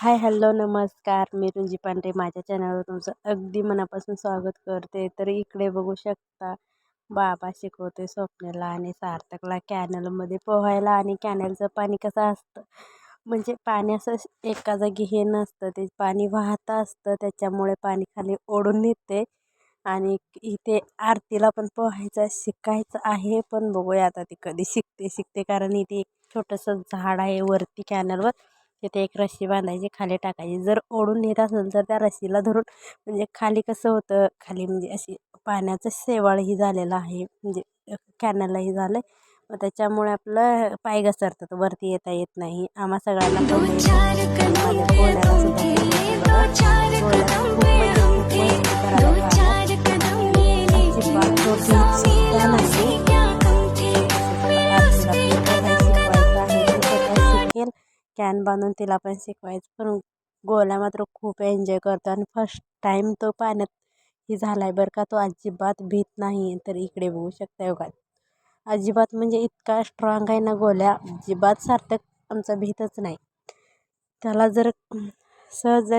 Hi hello नमस्कार. मी रुंजी पांढरे माझ्या चॅनलवर तुमचं अगदी मनापासून स्वागत करते. तर इकडे बघू शकता बाबा शिकवते स्वप्नेला आणि सार्थकला कॅनलमध्ये पोहायला आणि कॅनलचं पाणी कसं असतं? म्हणजे पाणी असं एका जागी हे नसतं ते पाणी वाहतं असतं त्याच्यामुळे पाणी खाली ओढून नेते आणि इथे आरतीला पण पोहायचं शिकायचं आहे. पण बघूया आता ती कधी शिकते शिकते. कारण इथे एक छोटंसं झाड आहे वरती कॅनलवर. तिथे एक रस्सी बांधायची खाली टाकायची. जर ओढून नेत असेल तर त्या रस्सीला धरून म्हणजे खाली कसं होतं खाली म्हणजे अशी पाण्याचं शेवाळही झालेलं आहे म्हणजे कॅनलही झालं आहे मग त्याच्यामुळे आपलं पाय घसरतात वरती येता येत नाही. आम्हा सगळ्यांना कॅन बांधून तिला पण शिकवायचं. पण गोल्या मात्र खूप एन्जॉय करतो. आणि फर्स्ट टाईम तो पाण्यात ही झाला आहे बरं का तो अजिबात भीत नाही तर इकडे बघू शकता योगात अजिबात म्हणजे इतका स्ट्रॉंग आहे ना गोल्या अजिबात सार्थक आमचा भीतच नाही. त्याला जर सहज जर